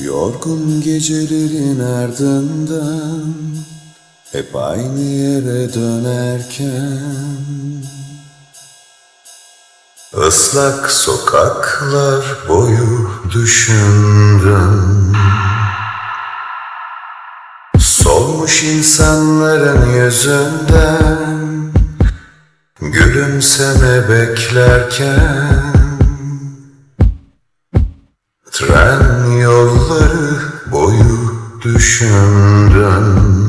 Yorgun gecelerin ardından Hep aynı yere dönerken. Islak sokaklar boyu düşündüm. Solmuş insanların yüzünden Gülümseme beklerken Tren yolları boyu düşündüm.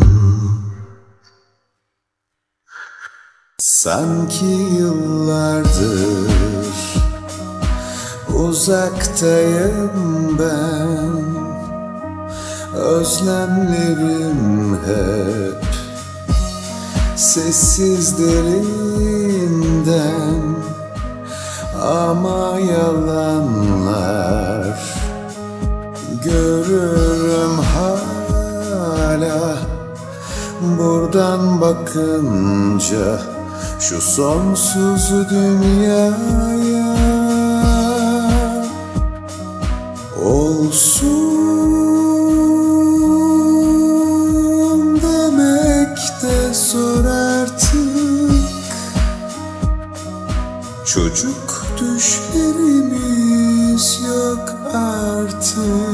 Sanki yıllardır uzaktayım ben. Özlemlerim hep sessiz derinden. Ama yalanlar görürüm hala. Buradan bakınca şu sonsuz dünyaya Olsun demek de zor artık. Çocuk düşlerimiz yok artık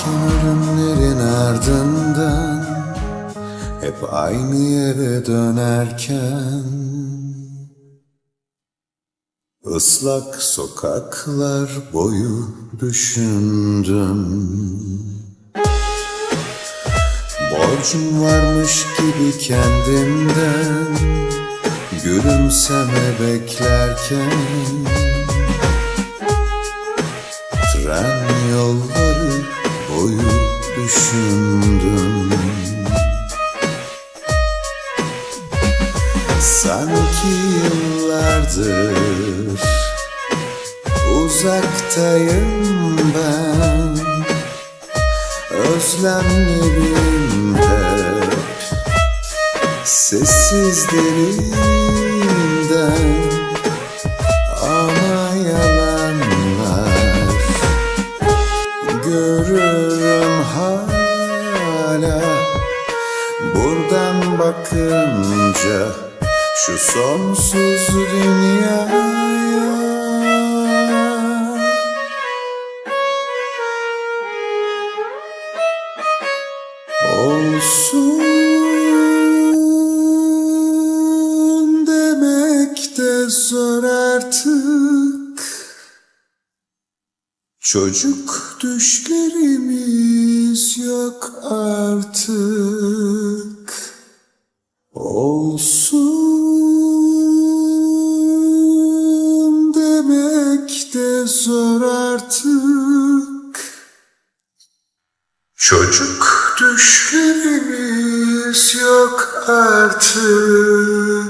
Erken ölümlerin ardından Hep aynı yere dönerken? Islak sokaklar boyu düşündüm. Borcum varmış gibi kendimden Gülümseme beklerken Sanki yıllardır uzaktayım ben. Özlemlerim hep sessiz derinden Ama yalanlar görürüm hala. Buradan bakınca şu sonsuz dünyaya. Olsun demek de zor artık. Çocuk düşlerimiz yok artık de zor artık. Çocuk. Düşlerimiz yok artık